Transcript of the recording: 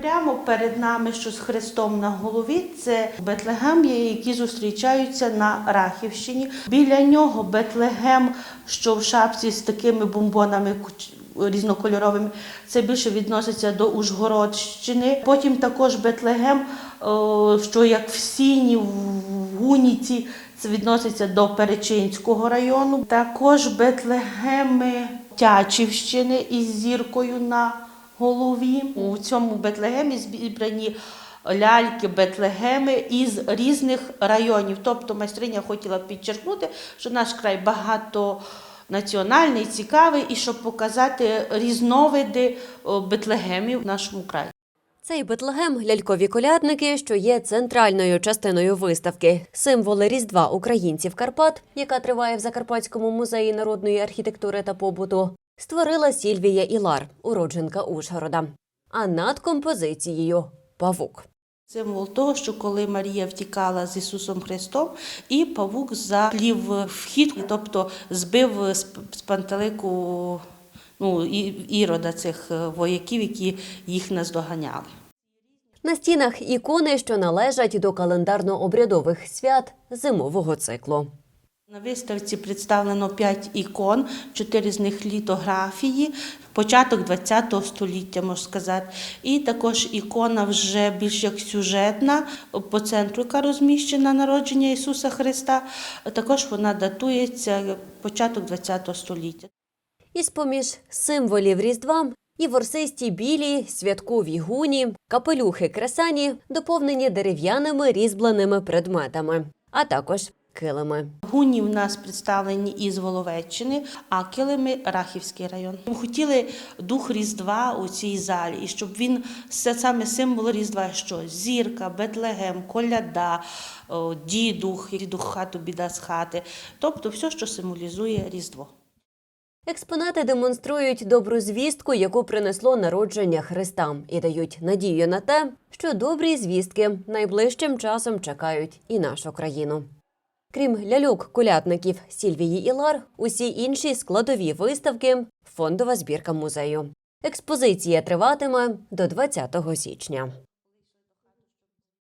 Прямо перед нами, що з хрестом на голові, це Бетлегем, які зустрічаються на Рахівщині. Біля нього Бетлегем, що в шапці з такими бомбонами різнокольоровими. Це більше відноситься до Ужгородщини. Потім також Бетлегем, що як в Сіні, в Гуніці, це відноситься до Перечинського району. Також Бетлегеми Тячівщини із зіркою на голові. У цьому Бетлегемі зібрані ляльки, Бетлегеми із різних районів. Тобто майстриня хотіла підчеркнути, що наш край багато. Національний, цікавий, і щоб показати різновиди бетлегемів в нашому краї. Цей Бетлегем лялькові колядники, що є центральною частиною виставки, символи Різдва українців Карпат, яка триває в Закарпатському музеї народної архітектури та побуту, створила Сільвія Ілар, уродженка Ужгорода. А над композицією павук. Символ того, що коли Марія втікала з Ісусом Христом, і павук заплів вхід, тобто збив з пантелику ну, ірода цих е, вояків, які їх наздоганяли. На стінах ікони, що належать до календарно-обрядових свят зимового циклу. На виставці представлено п'ять ікон, чотири з них літографії, початок ХХ століття, можна сказати. І також ікона вже більш як сюжетна, по центру, яка розміщена народження Ісуса Христа. Також вона датується початок ХХ століття. Із поміж символів Різдва і ворсисті білі, святкові гуні, капелюхи кресані доповнені дерев'яними різьбленими предметами, а також килими. Гуні в нас представлені із Воловеччини, а килими Рахівський район. Ми хотіли дух Різдва у цій залі, і щоб він це саме символ Різдва, що зірка, Бетлегем, коляда, дідух, дідух хату, біда з хати, тобто все, що символізує Різдво. Експонати демонструють добру звістку, яку принесло народження Христа, і дають надію на те, що добрі звістки найближчим часом чекають і нашу країну. Крім ляльок кулятників Сільвії Ілар, усі інші складові виставки фондова збірка музею. Експозиція триватиме до 20 січня.